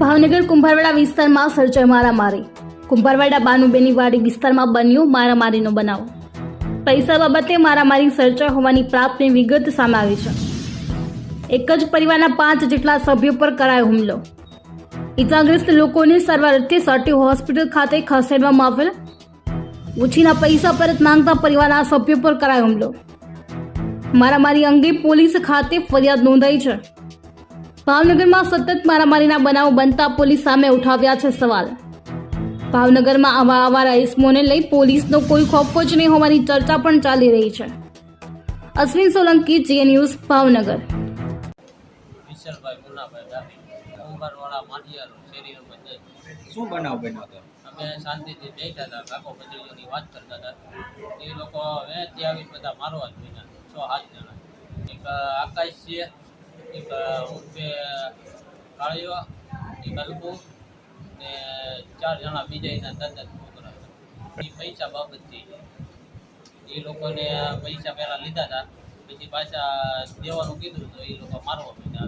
ભાવનગર કુંભારવાડા વિસ્તારમાં સર્જાઈ મારામારી. કુંભારવાડા બાનુબેની વાડી વિસ્તારમાં બન્યું મારામારીનો બનાવ. પૈસા બાબતે મારામારી સર્જાઈ હોવાની પ્રાપ્તની વિગત સામે આવી છે. એક જ પરિવારના પાંચ જેટલા સભ્યો પર કરાયો હુમલો. ઇજાગ્રસ્ત લોકોને સારવાર અર્થે સટી હોસ્પિટલ ખાતે ખસેડવામાં આવેલ. ઉછીના પૈસા પરત માંગતા પરિવારના સભ્યો પર કરાયો હુમલો. મારામારી અંગે પોલીસ ખાતે ફરિયાદ નોંધાઈ છે. ભાવનગરમાં સતત મારામારીના બનાવો બનતા પોલીસ સામે ઉઠાવ્યા છે સવાલ. ભાવનગરમાં આવા આવા ઇસમોને લઈ પોલીસનો કોઈ ખોફ જ નહીં હોવાની ચર્ચા પણ ચાલી રહી છે. અશ્વિન સોલંકી જીએ ન્યૂઝ ભાવનગર. વિશાલભાઈ મુન્નાભાઈ ડાબી કુંભારવાળા માઢિયારો શેરી નંબર દસ શું બનાવ બન્યો હતો? અમે શાંતિથી બેઠા હતા કાકો કચેરીઓની વાત કરતા હતા. એ લોકો હવે આવીને બધા મારવા જ બન્યા છ સાત જણા. એક આકાશ છે એક કાળીઓ એક અલ્પુ ને ચાર જણા બીજા એના દાદા છોકરા એ પૈસા બાબતથી એ લોકોને પૈસા પહેલાં લીધા હતા પછી પાછા દેવાનું કીધું તો એ લોકો મારવા માંડ્યા.